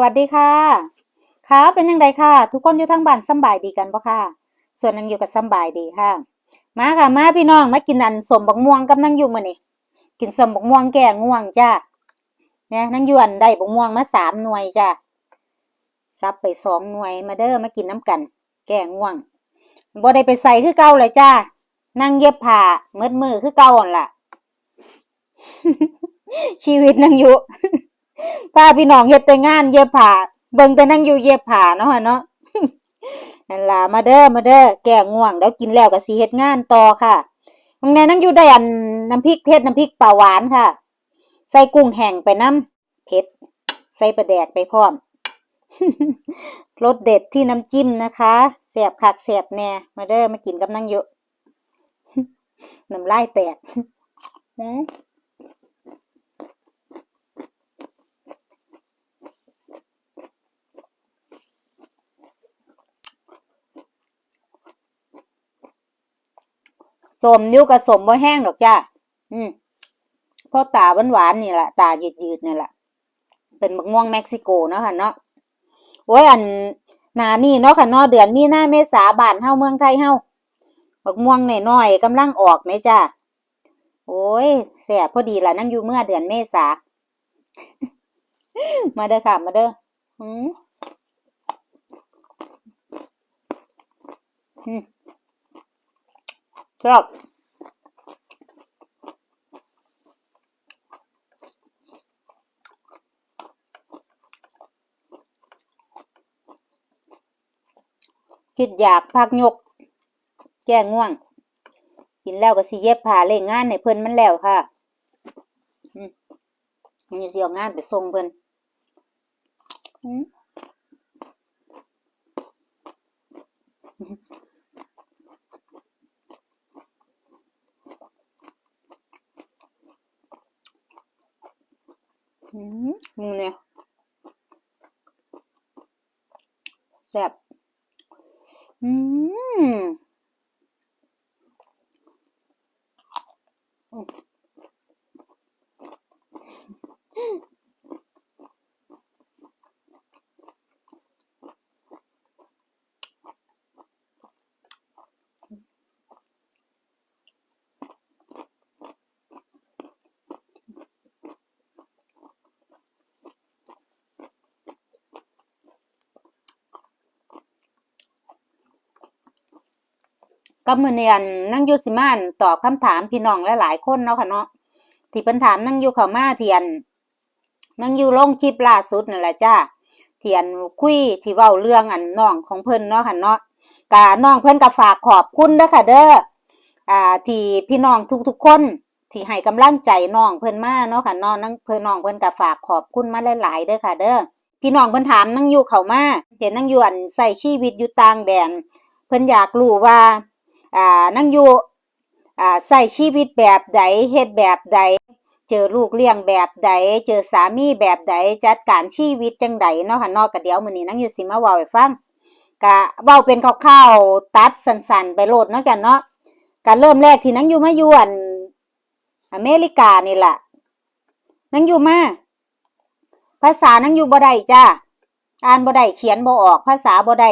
วัสดีค่ะ ค่ะ เป็นยังไงค่ะ ทุกคนอยู่ทั้งบ้านสบายดีกันปะค่ะ ส่วนนางอยู่กับสบายดีค่ะ มาค่ะ มาพี่น้อง มากินอันสมบักม่วงกับนางอยู่มื้อนี้กินสมบักม่วงแก่ง่วงจ้าเนี่ยนางยู่อันได้บักม่วงมาสามหน่วยจ้าซับไปสองหน่วยมาเด้อมากินน้ำกัน แก่ง่วงบ่ได้ไปใส่คือเก่าเลยจ้านั่งเย็บผ้ามืดมือคือเก่าหั่นล่ะ ชีวิตนางอยู่ พาพี่น้องเฮ็ดแต่งานเย็บผ้าเบิ่งแต่นางอยู่เย็บผ้าเนาะเนาะนั่นล่ะมาเด้อมาเด้อแก่ง่วงแล้วกินแล้วก็สิเฮ็ดงานต่อค่ะตรงนี้นางอยู่ได้อันน้ำพริกเทศน้ำพริกปลาหวานค่ะ ใส่กุ้งแห้งไปน้ำเผ็ด ใส่ปลาแดกไปพร้อมรสเด็ดที่น้ำจิ้มนะคะแสบคักแสบแน่มาเด้อมากินกับนางอยู่น้ำลายแตก สมนิ้วกับสมบ่แห้งดอกจ้า อืมเพราะตาหวานหวานๆนี่แหละตายืดยืดๆนี่แหละเป็นมะม่วงเม็กซิโกเนาะค่ะเนาะโอ้ยอันนานี่เนาะค่ะเนาะเดือนมีนาเมษาบานเฮาเมืองไทยเฮาบักม่วงน้อยๆกำลังออกไหมจ้าโอ้ยแซ่บพอดีล่ะนั่งอยู่เมื่อเดือนเมษา มาเด้อค่ะ มาเด้ออืม ชอบคิดอยากพักยกแก้งง่วง กินแล้วก็สิเย็บผ้าเล่งงานในเพิ่นมันแล้วค่ะอืมนี่สิเอางานไปส่งเพิ่นอืม มมึงเนี่ยแซ่บอืม ก็มื้อนี้อันนั่งอยู่สิมานตอบคำถามพี่น้องหลายๆคนเนาะค่ะเนาะที่เพิ่นถามนั่งอยู่เขามาเที่อันนั่งอยู่ลงคลิปล่าสุดนั่นแหละจ้าเที่อันคุยที่เว้าเรื่องอันน้องของเพิ่นเนาะค่ะเนาะก็น้องเพิ่นก็ฝากขอบคุณเด้อค่ะเด้ออ่าที่พี่น้องทุกๆคนที่ให้กำลังใจน้องเพิ่นมาเนาะค่ะเนาะนั่งเพิ่นน้องเพิ่นก็ฝากขอบคุณมาหลายๆเด้อค่ะ เด้อพี่น้องเพิ่นถามนั่งอยู่เขามาเห็นนั่งอยู่อันใช้ชีวิตอยู่ต่างแดน เพิ่นอยากรู้ว่า อ่านั่งอยู่อ่าใส่ชีวิตแบบใดเฮ็ดแบบใด เจอลูกเลี้ยงแบบใด เจอสามีแบบใดจัดการชีวิตจังใดเนาะค่ะนาะก็เดี๋ยวมื้อนี้นั่งอยู่สิมาเว้าให้ฟังก็เว้าเป็นคร่าวๆตัดสั้นๆ ไปโลดเนาะจ้ะเนาะก็เริ่มแรกที่นั่งอยู่มาอยู่อันอเมริกานี่ล่ะนั่งอยู่มาภาษานั่งอยู่บ่ได้จ้าอ่านบ่ได้เขียนบ่ออกภาษาบ่ได้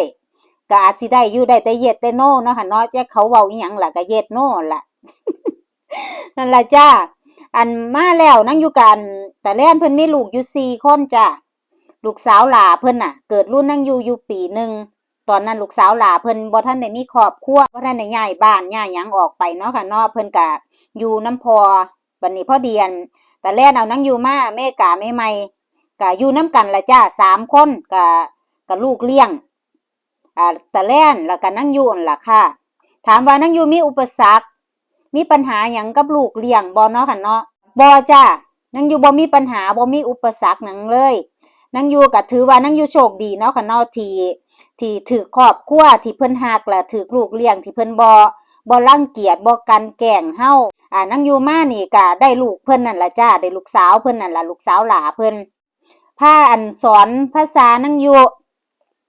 ก็อาจสิได้อยู่ได้แต่เย็ดแต่โน่เนาะค่ะเนาะจะเขาเว้าอีหยังล่ะก็เย็ดโน่ล่ะนั่นล่ะจ้าอันมาแล้วนั่งอยู่กันแต่แล่นเพิ่นมีลูกอยู่สี่คนจ้าลูกสาวหลาเพิ่นน่ะ เกิดรุ่นนั่งอยู่อยู่ปีหนึ่งตอนนั้นลูกสาวหลาเพิ่นบ่ทันได้มีครอบครัวบ่ทันได้ย้ายบ้านย้ายหยังออกไปเนาะค่ะเนาะเพิ่นก็อยู่น้ำพอบัดนี้พอเดียน แต่แล่นเอานั่งอยู่มาอเมริกาใหม่ก็อยู่น้ำกันละจ้าสามคนก็ก็ลูกเลี้ยง อ่าตะแล่นแล้วก็นั่งอยู่นั่นล่ะค่ะ ถามว่านั่งยูมีอุปสรรค มีปัญหาหยังกับลูกเลี้ยงบ่เนาะค่ะเนาะบ่จ้านั่งยูบ่มีปัญหาบ่มีอุปสรรคหยังเลย นั่งยูก็ถือว่านั่งยูโชคดีเนาะค่ะเนาะทีที่ถือครอบครัวที่เพิ่นฮักและถือลูกเลี้ยงที่เพิ่นบ่บ่รังเกียจบ่กันแกล้งเฮาอ่านั่งยูมานี่ก็ได้ลูกเพิ่นนั่นละจ้าได้ลูกสาวเพิ่นนั่นละลูกสาวหลาเพิ่นพาอันสอนภาษานั่งยู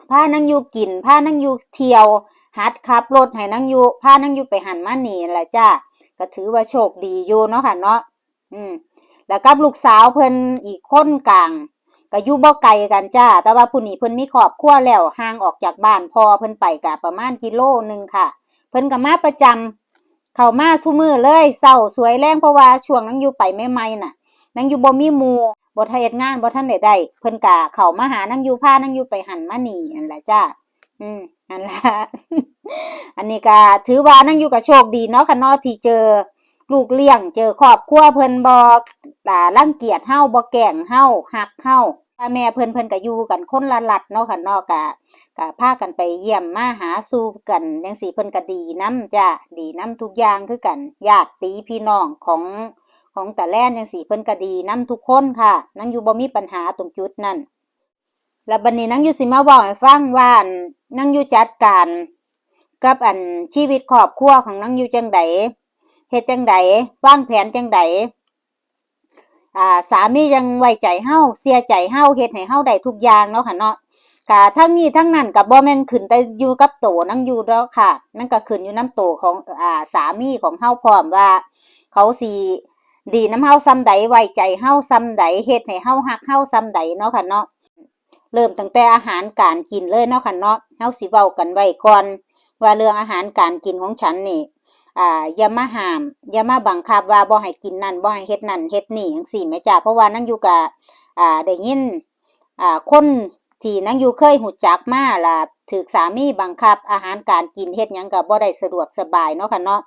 พานั่งอยู่กินพานั่งอยู่เที่ยวหัดขับรถให้นั่งอยู่พานั่งอยู่ไปหันมานี่แหละจ้าก็ถือว่าโชคดีอยู่เนาะค่ะเนาะอืมแล้วกับลูกสาวเพิ่นอีกคนกลางก็อยู่บ่ไกลกันจ้า แต่ว่าผู้นี้เพิ่นมีครอบครัวแล้วห่างออกจากบ้านพอเพิ่นไปก็ประมาณกิโลหนึงค่ะ เพิ่นก็มาประจำเข้ามาทุมือเลยเศร้าสวยแรงเพราะว่าช่วงนั้นอยู่ไปใหม่น่ะ นังอยู่บ่มีหมู่ บ่ทันเฮ็ดงานบ่ทันได้ได้เพิ่นก็เข้ามาหานั่งอยู่พานั่งอยู่ไปหันมานี่นั่นแหละจ้าอืมนั่นละอันนี้ก็ถือว่านั่งอยู่กับโชคดีเนาะค่ะเนาะที่เจอลูกเลี้ยง เจอครอบครัวเพิ่นบ่อ่ารังเกียจเฮาบ่แกล้งเฮาฮักเฮาพ่อแม่เพิ่นเพิ่นก็อยู่กันคนละลัดเนาะค่ะเนาะก็ก็พากันไปเยี่ยมมาหาสู่กันจังซี่เพิ่นก็ดีนํจ้ะดีนํทุกอย่างคือกันญาติพี่น้องของ ของแต่แล่นจังซี่เพิ่นก็ดีนํทุกคนค่ะนั่งอยู่บ่มีปัญหาตรงจุดนั้นแล้วบัดนี้นางอยู่สิมาบอกให้ฟังว่าอั่นนางอยู่จัดการกับอันชีวิตครอบครัวของนางอยู่จังไดเฮ็ดจังไดวางแผนจังไดอ่าสามียังไว้ใจเฮาเสียใจเฮาเฮ็ดให้เฮาได้ทุกอย่างเนาะค่ะเนาะก็ทั้งนี้ทั้งนั้นก็บ่แม่นขึ้นแต่อยู่กับโตนางอยู่แล้วค่ะมันก็ขึ้นอยู่น้ำโตของอ่าสามีของเฮาพร้อมว่า เขาสิ ดีน้ำเฮาซ้ำใดไว้ใจเฮาซ้ำใดเฮ็ดให้เฮาฮักเฮาซ้ำใดเนาะค่ะเนาะเริ่มตั้งแต่อาหารการกินเลยเนาะค่ะเนาะเฮาสิเว้ากันไว้ก่อน ว่าเรื่องอาหารการกินของฉันนี่อ่าอย่ามาห้ามอย่ามาบังคับว่าบ่ให้กินนั่นบ่ให้เฮ็ดนั่นเฮ็ดนี่จังซี่แม่จ้าเพราะว่านั่งอยู่กับอ่าได้ยินอ่าคนที่นั่งอยู่เคยหูจักมาล่ะถูกสามีบังคับอาหารการกินเฮ็ดหยังก็บ่ได้สะดวกสบายเนาะค่ะเนาะ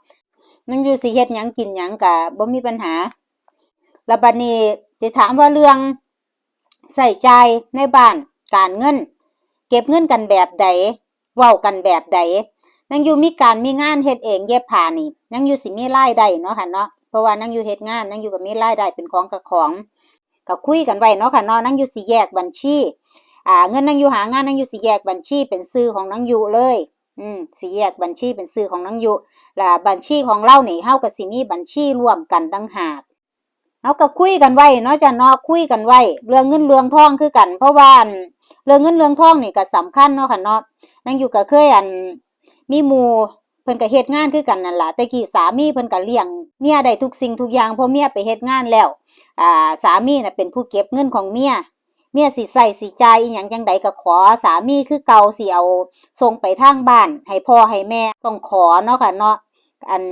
นั่งอยู่สิเฮ็ดหยังกินหยังก็บ่มีปัญหาแล้วบัดนี้จะถามว่าเรื่องใส่ใจในบ้านการเงิน เก็บเงินกันแบบใดเว้ากันแบบใดนางอยู่มีการมีงานเฮ็ดเองเย็บผ้านี่นางอยู่สิมีรายได้เนาะค่ะเนาะเพราะว่านางอยู่เฮ็ดงานนางอยู่ก็มีรายได้เป็นของกับของก็คุยกันไว้เนาะค่ะเนาะนางอยู่สิแยกบัญชีอ่าเงินนางอยู่หางานนางอยู่สิแยกบัญชีเป็นชื่อของนางอยู่เลย อืมสิแยกบัญชีเป็นชื่อของนางยู่และบัญชีของเรานี่เฮาก็สิมีบัญชีร่วมกันต่างหากเอาก็คุยกันไว้เนาะจ้ะเนาะคุยกันไว้ เรื่องเงินเรื่องทองคือกัน เพราะว่าเรื่องเงินเรื่องทองนี่ก็สำคัญเนาะค่ะเนาะนังยู่ก็เคยอันมีหมูเพิ่นก็เฮ็ดงานคือกันนั่นล่ะแต่กี้สามีเพิ่นก็เลี้ยงเมียได้ทุกสิ่งทุกอย่างเพราะเมียไปเฮ็ดงานแล้วอ่าสามีน่ะเป็นผู้เก็บเงินของเมีย เมียสิใส่สิจ่ายอีหยังจังใดก็ขอสามีคือเก่าสิเอาส่งไปทางบ้าน ให้พ่อให้แม่ต้องขอเนาะค่ะเนาะอัน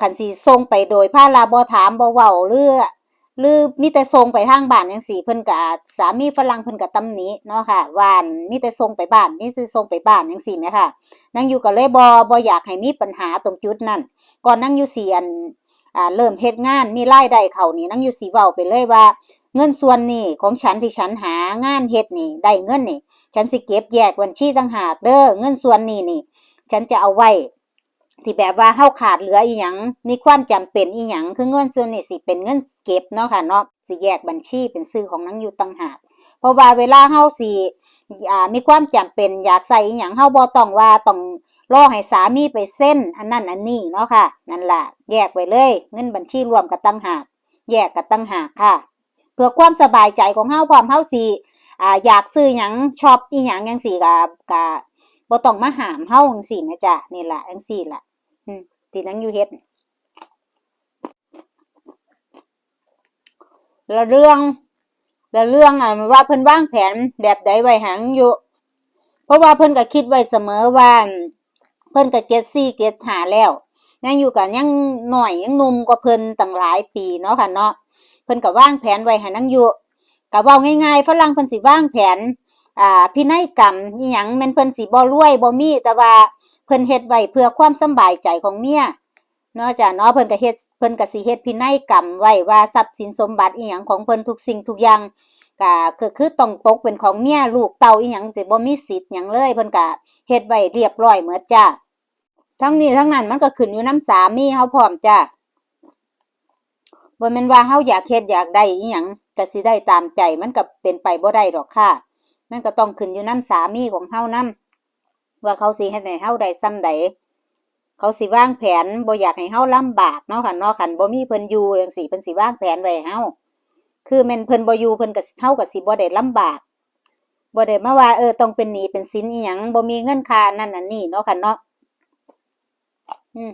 คันสิส่งไปโดยพาลาบ่ถามบ่เว้าหรือหรือมีแต่ส่งไปทางบ้านจังซี่เพิ่นก็สามีฝรั่งเพิ่นก็ตำหนิเนาะค่ะว่านมีแต่ส่งไปบ้านมีแต่ส่งไปบ้านจังซี่แหมค่ะนางอยู่ก็เลยบ่บ่อยากให้มีปัญหาตรงจุดนั้นก่อนนางอยู่เสิอันอ่าเริ่มเฮ็ดงานมีรายได้เขานี่นางอยู่สิเว้าไปเลยว่า เงินส่วนนี้ของฉันที่ฉันหางานเฮ็ดนี่ ได้เงินนี่ ฉันสิเก็บแยกบัญชีต่างหากเด้อเงินส่วนนี้นี่ ฉันจะเอาไว้ที่แบบว่าเฮาขาดเหลืออีหยังมีความจำเป็นอีหยังคือเงินส่วนนี้สิเป็นเงินเก็บเนาะค่ะเนาะสิแยกบัญชีเป็นชื่อของนางอยู่ต่างหากเพราะว่าเวลาเฮาสิอ่ามีความจำเป็นอยากใส่อีหยังเฮาบ่ต้องว่าต้องรอให้สามีไปเซ็นอันนั้นอันนี้เนาะค่ะ นั่นล่ะ แยกไว้เลย เงินบัญชีรวมกับต่างหาก แยกกับต่างหากค่ะ เพื่อความสบายใจของเฮาพร้อมเฮาสิอ่าอยากซื้อหยังชอบอีหยังจังซี่ก็ก็บ่ต้องมาห้ามเฮาจังซี่แม่จ้ะนี่ล่ะจังซี่ล่ะอืมที่นางอยู่เฮ็ดแล้วเรื่องแล้วเรื่องอะว่าเพิ่นวางแผนแบบใดไว้หังอยู่ เพราะว่าเพิ่นก็คิดไว้เสมอว่าเพิ่นก็เก็ดซี่เก็ดหาแล้วยังอยู่กันยังหน่อยยังหนุ่มกว่าเพิ่นตั้งหลายปีเนาะค่ะเนาะ เพิ่นก็ว่างแผนไว้ให้นางอยู่ก็เว้าง่ายๆฝรั่งเพิ่นสิว่างแผนอ่าพินัยกรรมอีหยังแม่นเพิ่นสิบ่รวยบ่มีแต่ว่าเพิ่นเฮ็ดไว้เพื่อความสบายใจของเมียเนาะจ้ะเนาะเพิ่นก็เฮ็ดเพิ่นก็สิเฮ็ดพินัยกรรมไว้ว่าทรัพย์สินสมบัติอีหยังของเพิ่นทุกสิ่งทุกอย่างก็คือคือต้องตกเป็นของเมียลูกเต้าอีหยังสิบ่มีสิทธิ์หยังเลยเพิ่นก็เฮ็ดไว้เรียบร้อยหมดจ้ะทั้งนี้ทั้งนั้นมันก็ขึ้นอยู่น้ำสามีเฮาพร้อมจ้ะ บ่แม่นว่าเฮาอยากเฮ็ดอยากได้อีหยังก็สิได้ตามใจมันก็เป็นไปบ่ได้ดอกค่ะ มันก็ต้องขึ้นอยู่น้ำสามีของเฮานำว่าเขาสิเฮ็ดให้เฮาได้ซ้ำใดเขาสิวางแผนบ่อยากให้เฮาลำบากเนาะค่ะเนาะคันบ่มีเพิ่นอยู่จังซี่เพิ่นสิวางแผนไว้เฮาคือแม่นเพิ่นบ่อยู่เพิ่นก็เฮาก็สิบ่ได้ลำบากบ่ได้มาว่าเออต้องเป็นหนี้เป็นสินอีหยังบ่มีเงินค่านั่นอันนี้เนาะค่ะเนาะอืม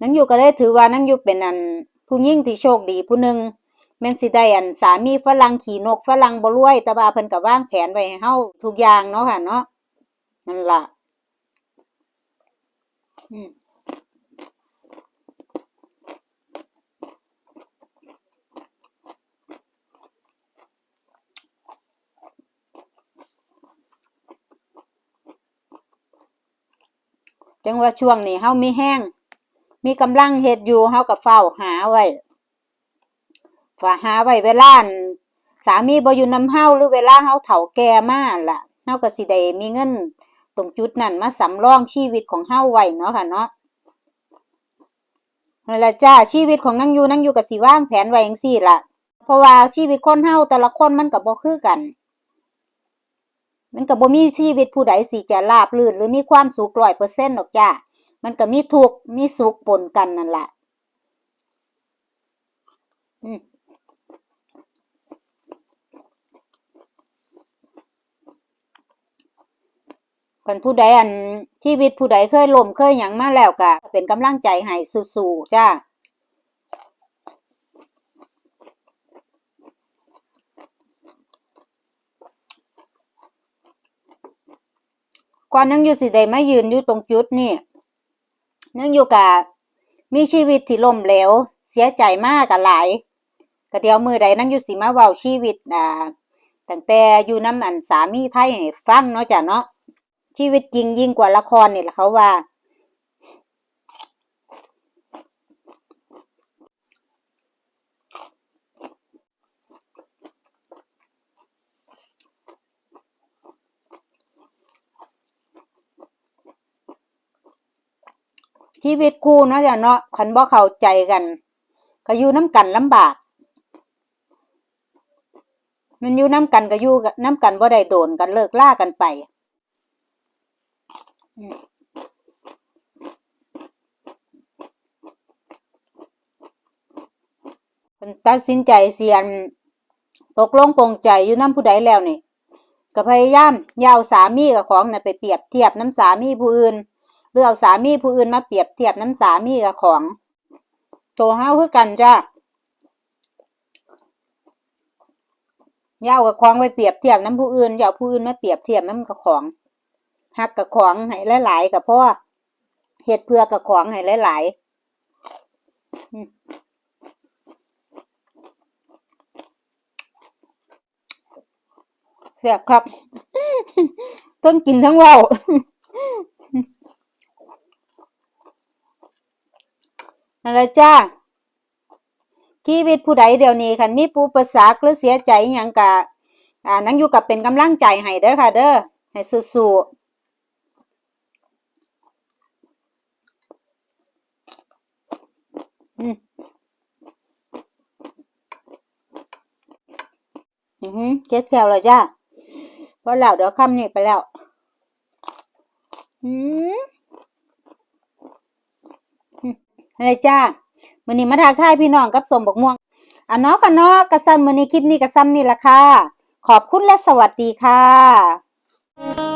นังอยู่ก็เลยถือว่านังอยู่เป็นอันผู้ยิ่งที่โชคดีผู้หนึ่งแม่นสิได้อันสามีฝรั่งขี่นกฝรั่งบ่รวยแต่ว่าเพิ่นก็วางแผนไว้ให้เฮาทุกอย่างเนาะค่ะเนาะนั่นล่ะอืมจังว่าช่วงนี้เฮามีแห้ง มีกำลังเฮ็ดอยู่เฮาก็เฝ้าหาไว้ฝาหาไว้เวลาสามีบ่อยู่นำเฮาหรือเวลาเฮาเฒ่าแก่มาล่ะเฮาก็สิได้มีเงินตรงจุดนั้นมาสำรองชีวิตของเฮาไว้เนาะค่ะเนาะนั่นละจ้าชีวิตของนางอยู่นางอยู่ก็สิวางแผนไว้จังซี่ล่ะเพราะว่าชีวิตคนเฮาแต่ละคนมันก็บ่คือกัน มันก็บ่มีชีวิตผู้ใดสิจะราบรื่นหรือมีความสุข100%หรอกจ้า มันก็มีทุกข์มีสุขปนกันนั่นแหละอืมคนผู้ใดอันชีวิตผู้ใดเคยล้มเคยหยังมาแล้วก็เป็นกำลังใจให้สู้ๆจ้าก่อนนั่งอยู่สิได้มายืนอยู่ตรงจุดนี่ นังอยู่กับมีชีวิตที่ล่มเหลวเสียใจมากกับหลายก็เดียวมือใดนั่งอยู่สีมาเว้าชีวิตอ่าตั้งแต่อยู่น้ำอันสามีไทยให้ฟังเนาะจ้ะเนาะชีวิตจริงยิ่งกว่าละครเนี่แหละเขาว่า ชีวิตคู่เนาะจ้ะเนาะคันบ่เข้าใจกัน ก็อยู่น้ำกันลำบาก มันอยู่น้ำกันก็อยู่น้ำกันบ่ได้โดนกันเลิกล่ากันไปอืมเพิ่นตัดสินใจเสียน ตกลงปลงใจอยู่น้ำผู้ใดแล้วนี่ก็พยายามยาเอาสามีกับของน่ะไปเปรียบเทียบน้ำสามีผู้อื่นือเอาสามีผู้อื่นมาเปรียบเทียบน้ำสามีกับของโตเฮาคือกันจ้าอย่าเอากับของไปเปรียบเทียบน้ำผู้อื่นอย่าเอาผู้อื่นมาเปรียบเทียบน้ำกับของหักกับของให้หลายๆกับพ่อเฮ็ดเพื่อกับของให้หลายๆอืมแซ่บครับ ต้องกินทั้งเว้า นั่นแหละจ้าชีวิตผู้ใดเดี๋ยวนี้คันมีปูประสรรคหรือเสียใจอหยังกะอ่านั่งอยู่กับเป็นกำลังใจให้เด้อค่ะ เด้อให้สู้ๆอืมอือหือเจ็ดแก้วเลยจ้าเพอแล้วเดี๋ยวคำนี้ไปแล้ว อืม อะไรจ้ามื้อนี้มาทักทายพี่น้องกับสมบกม่วงอะเนาะค่ะเนาะกระซ้ำมื้อนี้คลิปนี้กระซ้ำนี่ล่ะค่ะ ขอบคุณและสวัสดีค่ะ